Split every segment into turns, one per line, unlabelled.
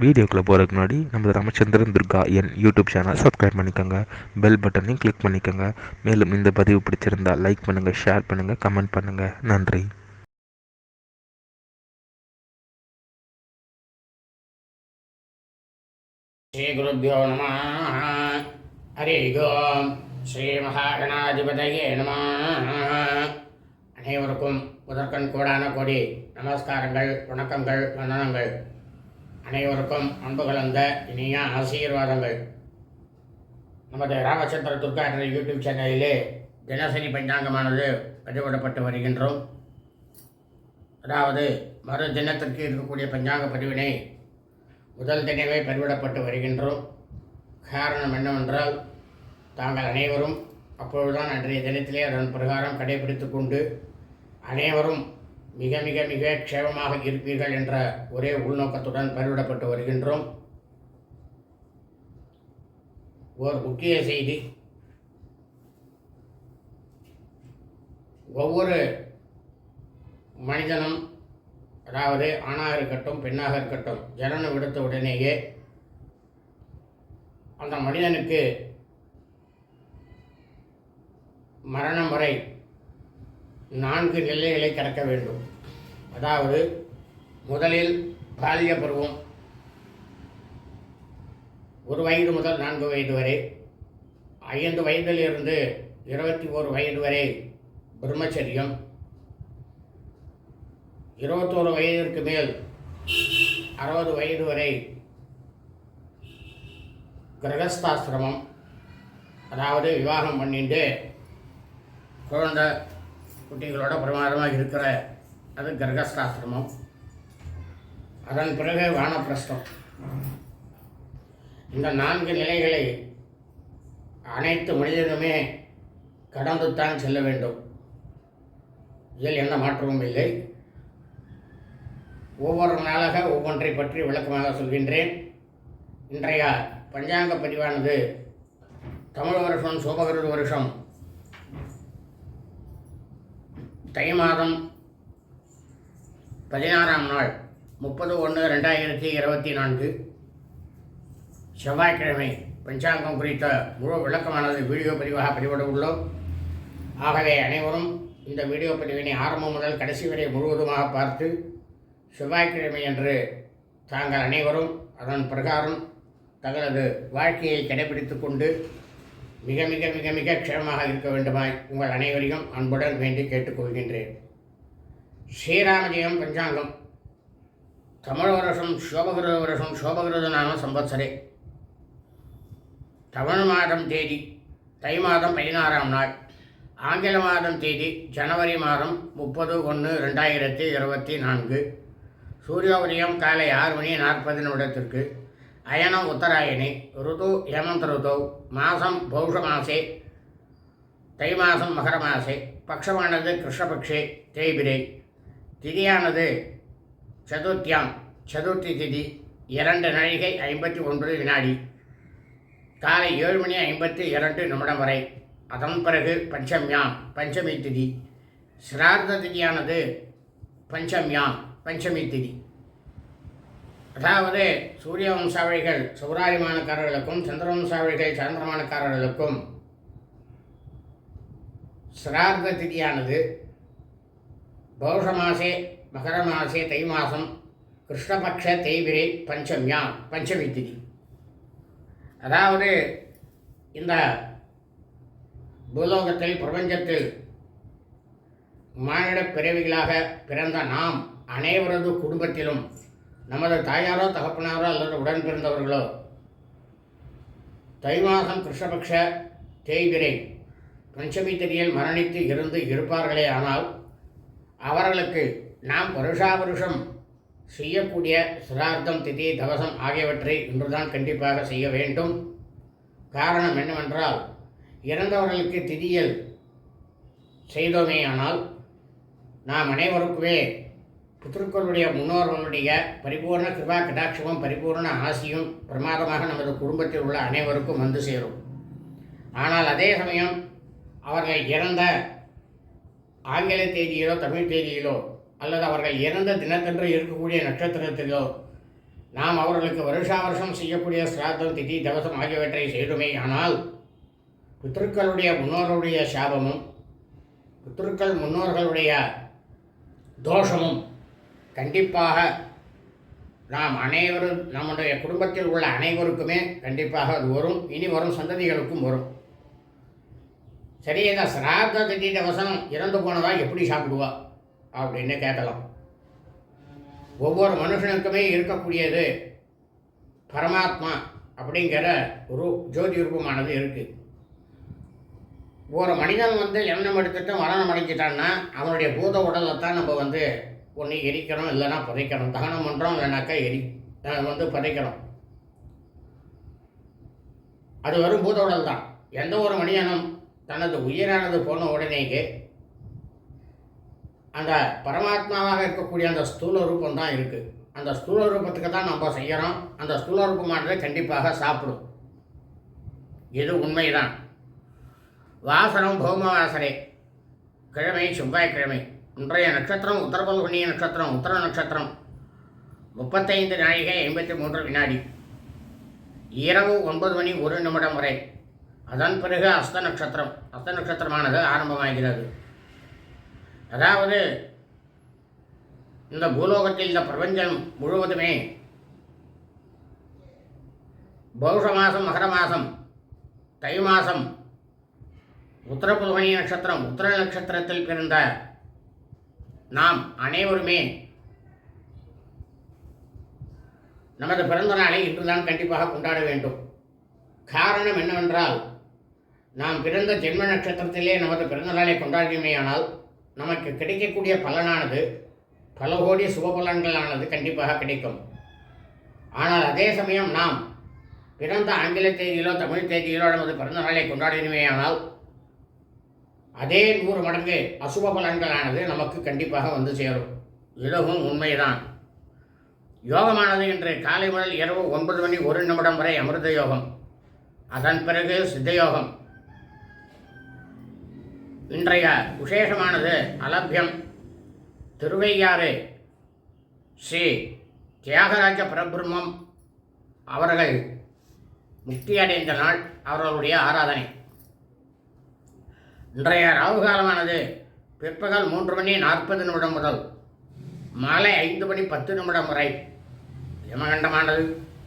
வீடியோக்குள்ளே போகிறதுக்கு முன்னாடி நம்ம ராமச்சந்திரன் துர்கா என் யூடியூப் சேனல் சப்ஸ்கிரைப் பண்ணிக்கோங்க. பெல் பட்டனையும் கிளிக் பண்ணிக்கோங்க. மேலும் இந்த பதிவு பிடிச்சிருந்தால் லைக் பண்ணுங்கள் ஷேர் பண்ணுங்கள் கமெண்ட் பண்ணுங்கள் நன்றி.
ஸ்ரீகுருப்போ நம. ஹரி ஓம். ஸ்ரீ மகாகணாதிபதியே நம. அனைவருக்கும் முதற்கண் கோடான கோடி நமஸ்காரங்கள் வணக்கங்கள் வந்தனங்கள். அனைவருக்கும் அன்பு கலந்த இனிய ஆசீர்வாதங்கள். நமது ராமச்சந்திர துர்கா என்ற யூடியூப் சேனலிலே தினசரி பஞ்சாங்கமானது பதிவிடப்பட்டு வருகின்றோம். அதாவது மறு தினத்திற்கு இருக்கக்கூடிய பஞ்சாங்க பதிவினை முதல் தினமே பதிவிடப்பட்டு வருகின்றோம். காரணம் என்னவென்றால் தாங்கள் அனைவரும் அப்பொழுதுதான் அன்றைய தினத்திலே அதன் பிரகாரம் கடைபிடித்து கொண்டு அனைவரும் மிக மிக மிக க்ஷேமமாக இருப்பீர்கள் என்ற ஒரே உள்நோக்கத்துடன் பயிரிடப்பட்டு வருகின்றோம். ஓர் முக்கிய செய்தி. ஒவ்வொரு மனிதனும் அதாவது ஆணாக இருக்கட்டும் பெண்ணாக இருக்கட்டும் ஜனனம் விடுத்த உடனேயே அந்த மனிதனுக்கு மரணம் வரை நான்கு நிலைகளை கடக்க வேண்டும். அதாவது முதலில் பாலிய பருவம் ஒரு வயது முதல் நான்கு வயது வரை ஐந்து வயதிலிருந்து இருபத்தி ஓரு வயது வரை பிரம்மச்சரியம் இருபத்தோரு வயதிற்கு மேல் அறுபது வயது வரை கிரகஸ்தாசிரமம் அதாவது விவாகம் பண்ணிட்டு குழந்தை குட்டிகளோட பிரமாதமாக இருக்கிற அது கிரகஸ்தாசிரமம். அதன் பிறகு வானப்பிரஸ்தம். இந்த நான்கு நிலைகளை அனைத்து மனிதனுமே கடந்துத்தான் செல்ல வேண்டும். இதில் எந்த மாற்றமும் இல்லை. ஒவ்வொரு நாளாக ஒவ்வொன்றை பற்றி விளக்கமாக சொல்கின்றேன். இன்றைய பஞ்சாங்க பதிவானது தமிழ் வருஷம் சோபகிருத வருஷம் தை மாதம் பதினாறாம் நாள் முப்பது ஒன்று ரெண்டாயிரத்தி இருபத்தி நான்கு. செவ்வாய்க்கிழமை பஞ்சாங்கம் குறித்த முழு விளக்கமானது வீடியோ பதிவாக பதிவிட உள்ளோம். ஆகவே அனைவரும் இந்த வீடியோ பதிவினை ஆரம்பம் முதல் கடைசி வரை முழுவதுமாக பார்த்து செவ்வாய்க்கிழமை என்று தாங்கள் அனைவரும் அதன் பிரகாரம் தங்களது வாழ்க்கையை கடைபிடித்து கொண்டு மிக மிக மிக மிக க்ஷேமமாக இருக்க வேண்டுமாய் உங்கள் அனைவரையும் அன்புடன் வேண்டி கேட்டுக்கொள்கின்றேன். ஸ்ரீராமஜெயம் பஞ்சாங்கம். தமிழ் வருஷம் சோபகிருத வருஷம் சோபகிருத நாம சம்பத்சரே. தமிழ் மாதம் தேதி தை மாதம் பதினாறாம் நாள். ஆங்கில மாதம் தேதி ஜனவரி மாதம் முப்பது ஒன்று ரெண்டாயிரத்தி இருபத்தி நான்கு. சூரிய உதயம் காலை ஆறு மணி நாற்பது நிமிடத்திற்கு. அயனம் உத்தராயணி ருது ஹேமந்த ருதோ மாதம் பௌஷ மாசே தை மாதம் மகர மாசே பக்ஷமானது கிருஷ்ணபக்ஷே தேய்பிரை திதியானது சதுர்த்தியாம் சதுர்த்தி திதி இரண்டு நழிகை ஐம்பத்தி ஒன்பது வினாடி காலை ஏழு மணி ஐம்பத்தி இரண்டு நிமிடம் வரை அதன் பிறகு பஞ்சம்யாம் பஞ்சமி திதி சிரார்த்த திதியானது பஞ்சம்யாம் பஞ்சமி திதி. அதாவது சூரிய வம்சாவளிகள் சௌராரிமானக்காரர்களுக்கும் சந்திர வம்சாவளிகள் சந்திரமானக்காரர்களுக்கும் சிரார்த்த திதியானது பௌஷ மாசே மகர மாசே தை மாதம் கிருஷ்ணபக்ஷ தேய்பிரை பஞ்சமியா பஞ்சமி திதி. அதாவது இந்த பூலோகத்தில் பிரபஞ்சத்தில் மானிட பிறவிகளாக பிறந்த நாம் அனைவரது குடும்பத்திலும் நமது தாயாரோ தகப்பனாரோ அல்லது உடன் பிறந்தவர்களோ தை மாதம் கிருஷ்ணபக்ஷ தேய்பிரை பஞ்சமி திதியில் மரணித்து இருந்து இருப்பார்களே ஆனால் அவர்களுக்கு நாம் வருஷா வருஷம் செய்யக்கூடிய சிரார்த்தம் திதி தவசம் ஆகியவற்றை இன்றுதான் கண்டிப்பாக செய்ய வேண்டும். காரணம் என்னவென்றால் இறந்தவர்களுக்கு திதியில் செய்தோமேயானால் நாம் அனைவருக்குமே புத்திருக்களுடைய முன்னோர்களுடைய பரிபூர்ண கிருபா கடாட்சமும் பரிபூர்ண ஆசியும் பிரமாதமாக நமது குடும்பத்தில் உள்ள அனைவருக்கும் வந்து சேரும். ஆனால் அதே சமயம் அவர்கள் இறந்த ஆங்கில தேதியிலோ தமிழ் தேதியிலோ அல்லது அவர்கள் இறந்த தினத்தன்று இருக்கக்கூடிய நட்சத்திரத்திலோ நாம் அவர்களுக்கு வருஷா வருஷம் செய்யக்கூடிய சிராத்தம் திதி தவசம் ஆகியவற்றை செய்துமே ஆனால் பித்திருக்களுடைய முன்னோருடைய சாபமும் பித்திருக்கள் முன்னோர்களுடைய தோஷமும் கண்டிப்பாக நாம் அனைவரும் நம்முடைய குடும்பத்தில் உள்ள அனைவருக்குமே கண்டிப்பாக அது வரும். இனி வரும் சந்ததிகளுக்கும் வரும். சரி இந்த சிராத்த திதி வசனம் இறந்து போனதா எப்படி சாப்பிடுவா? அப்படின்னு கேட்கலாம். ஒவ்வொரு மனுஷனுக்குமே இருக்கக்கூடியது பரமாத்மா அப்படிங்கிற ஒரு ஜோதி ரூபமானது இருக்குது ஒரு மனிதன் வந்து எண்ணம் எடுத்துட்டு மரணம் அடைஞ்சிட்டான்னா அவனுடைய பூத உடலை தான் நம்ம வந்து ஒன்று எரிக்கணும் இல்லைன்னா புதைக்கணும். தகனம் பண்ணுறோம் இல்லைனாக்கா எரி வந்து புதைக்கணும். அது வரும் பூத உடல் தான். எந்த ஒரு மனிதனும் தனது உயிரானது போன உடனேயே அந்த பரமாத்மாவாக இருக்கக்கூடிய அந்த ஸ்தூல ரூபம் தான் இருக்குது அந்த ஸ்தூல ரூபத்துக்கு தான் நம்ம செய்கிறோம் அந்த ஸ்தூல ரூபமானது கண்டிப்பாக சாப்பிடும். இது உண்மைதான். வாசனம் பௌம வாசனை. கிழமை செவ்வாய்க்கிழமை. இன்றைய நட்சத்திரம் உத்தரபல்குனிய நட்சத்திரம் உத்தர நட்சத்திரம். முப்பத்தைந்து நாழிகை ஐம்பத்தி மூன்று வினாடி. இரவு ஒன்பது மணி ஒரு நிமிடம் வரை. அதன் பிறகு அஸ்த நட்சத்திரம். அஸ்த நட்சத்திரமானது ஆரம்பமாகிறது. அதாவது இந்த பூலோகத்தில் இந்த பிரபஞ்சம் முழுவதுமே பௌஷ மாதம் மகர மாதம் தை மாதம் உத்தரபுல்வனி நட்சத்திரம் உத்தர நட்சத்திரத்தில் பிறந்த நாம் அனைவருமே நமது பிறந்த நாளை இன்றுதான் கண்டிப்பாக கொண்டாட வேண்டும். காரணம் என்னவென்றால் நாம் பிறந்த ஜென்ம நட்சத்திரத்திலே நமது பிறந்த நாளை கொண்டாடினோமேயானால் நமக்கு கிடைக்கக்கூடிய பலனானது பல கோடி சுபபலன்களானது கண்டிப்பாக கிடைக்கும். ஆனால் அதே சமயம் நாம் பிறந்த ஆங்கில தேதியிலோ தமிழ் தேதியிலோ நமது பிறந்த நாளை கொண்டாடினோமேயானால் அதே நூறு மடங்கு அசுப பலன்களானது நமக்கு கண்டிப்பாக வந்து சேரும். இதுவும் உண்மைதான். யோகமானது இன்று காலை முதல் இரவு ஒன்பது மணி ஒரு நிமிடம் வரை அமிர்த யோகம். அதன் பிறகு சித்த யோகம் இன்றைய விசேஷமானது அலபியம். திருவையாறு ஸ்ரீ தியாகராஜ பரபிரம்மம் அவர்கள் முக்தி அடைந்த நாள் அவர்களுடைய ஆராதனை. இன்றைய ராகுகாலமானது பிற்பகல் மூன்று மணி நாற்பது நிமிடம் முதல் மாலை ஐந்து மணி பத்து நிமிடம் வரை யமகண்டமானது.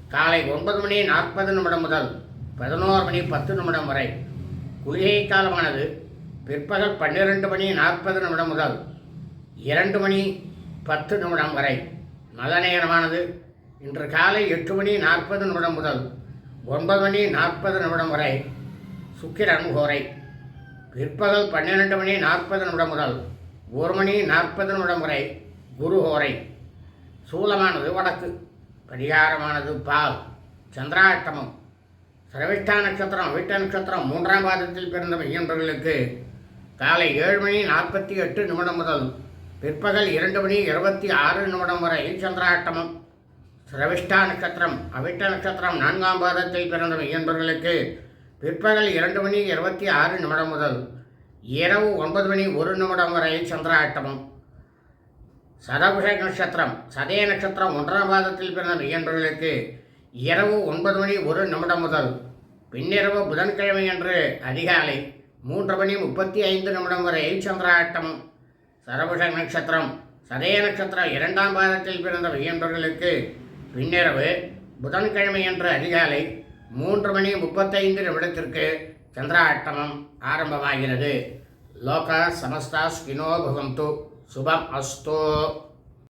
காலை ஒன்பது மணி நாற்பது நிமிடம் முதல் பதினோரு மணி பத்து நிமிடம் வரை குளிகை காலமானது பிற்பகல் பன்னிரெண்டு மணி நாற்பது நிமிடம் முதல் இரண்டு மணி பத்து நிமிடம் வரை நல்ல நேரமானது. இன்று காலை எட்டு மணி நாற்பது நிமிடம் முதல் ஒன்பது மணி நாற்பது நிமிடம் வரை சுக்கிரன் கோரை பிற்பகல் பன்னிரெண்டு மணி நாற்பது நிமிடம் முதல் ஒரு மணி நாற்பது நிமிடம் வரை குரு ஹோரை சூலமானது வடக்கு பரிகாரமானது பால் சந்திராட்டமம் சிரவிஷ்டா நட்சத்திரம் வீட்ட நட்சத்திரம் மூன்றாம் பாதத்தில் பிறந்த மையன்பர்களுக்கு காலை ஏழு மணி நாற்பத்தி எட்டு நிமிடம் முதல் பிற்பகல் இரண்டு மணி இருபத்தி ஆறு நிமிடம் வரை சந்திராட்டமம் சிரவிஷ்டா நட்சத்திரம் அவிட்ட நட்சத்திரம் நான்காம் பாதத்தில் பிறந்த மையன்பர்களுக்கு பிற்பகல் இரண்டு மணி இருபத்தி ஆறு நிமிடம் முதல் இரவு ஒன்பது மணி ஒரு நிமிடம் வரை சந்திராட்டமம் சதபுஷ நட்சத்திரம் சதய நட்சத்திரம் ஒன்றாம் பாதத்தில் பிறந்த மெய்யன்பர்களுக்கு இரவு ஒன்பது மணி ஒரு நிமிடம் முதல் பின்னிரவு புதன்கிழமை அன்று அதிகாலை மூன்று மணி முப்பத்தி ஐந்து நிமிடம் வரை சந்திராட்டமம் சரபுஷ நட்சத்திரம் சதய நட்சத்திரம் இரண்டாம் பாதத்தில் பிறந்த மையன்பர்களுக்கு பின்னிரவு புதன்கிழமை அன்று அதிகாலை மூன்று மணி முப்பத்தைந்து நிமிடத்திற்கு சந்திராட்டமம் ஆரம்பமாகிறது. லோக சமஸ்தா ஸ்கினோ பவந்து. சுபம் அஸ்தோ.